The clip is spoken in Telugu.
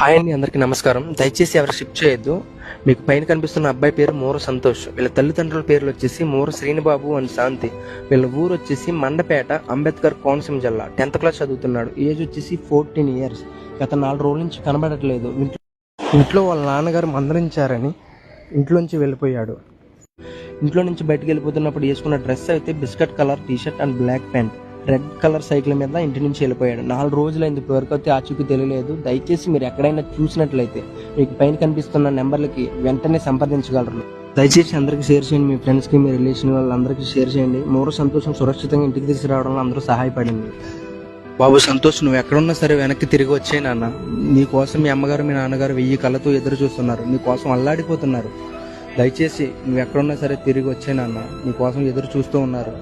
హాయ్ అండి అందరికీ నమస్కారం. దయచేసి ఎవరు షిఫ్ట్ చేయొద్దు. మీకు పైన కనిపిస్తున్న అబ్బాయి పేరు మూర సంతోష్. వీళ్ళ తల్లిదండ్రుల పేర్లు వచ్చేసి మూర శ్రీనిబాబు అండ్ శాంతి. వీళ్ళ ఊరు వచ్చేసి మండపేట అంబేద్కర్ కోనసీమ జిల్లా. టెన్త్ క్లాస్ చదువుతున్నాడు. ఏజ్ వచ్చేసి ఫోర్టీన్ ఇయర్స్ గత నాలుగు రోజుల నుంచి కనబడట్లేదు. ఇంట్లో వాళ్ళ నాన్నగారు మందరించారని ఇంట్లోంచి వెళ్ళిపోయాడు. ఇంట్లో నుంచి బయటకు వెళ్ళిపోతున్నప్పుడు వేసుకున్న డ్రెస్ అయితే biscuit colour T-shirt and black pant. Red colour cycle మీద ఇంటి నుంచి వెళ్ళిపోయాడు. నాలుగు రోజులైంది ఇప్పటివరకు అయితే ఆచూకీ తెలియలేదు. దయచేసి మీరు ఎక్కడైనా చూసినట్లయితే మీకు పైన కనిపిస్తున్న నెంబర్లకి వెంటనే సంప్రదించగలరు. దయచేసి అందరికీ షేర్ చేయండి. మీ ఫ్రెండ్స్కి మీ రిలేషన్ వాళ్ళందరికీ షేర్ చేయండి. మూడో సంతోషం సురక్షితంగా ఇంటికి తీసుకురావడంలో అందరూ సహాయపడింది. బాబు సంతోష్ నువ్వు ఎక్కడున్నా సరే వెనక్కి తిరిగి వచ్చే నాన్న. నీ కోసం మీ అమ్మగారు మీ నాన్నగారు వెయ్యి కళ్ళతో ఎదురు చూస్తున్నారు. నీ కోసం అల్లాడిపోతున్నారు. దయచేసి నువ్వు ఎక్కడున్నా సరే తిరిగి వచ్చే నాన్న. నీ కోసం ఎదురు చూస్తూ ఉన్నారు.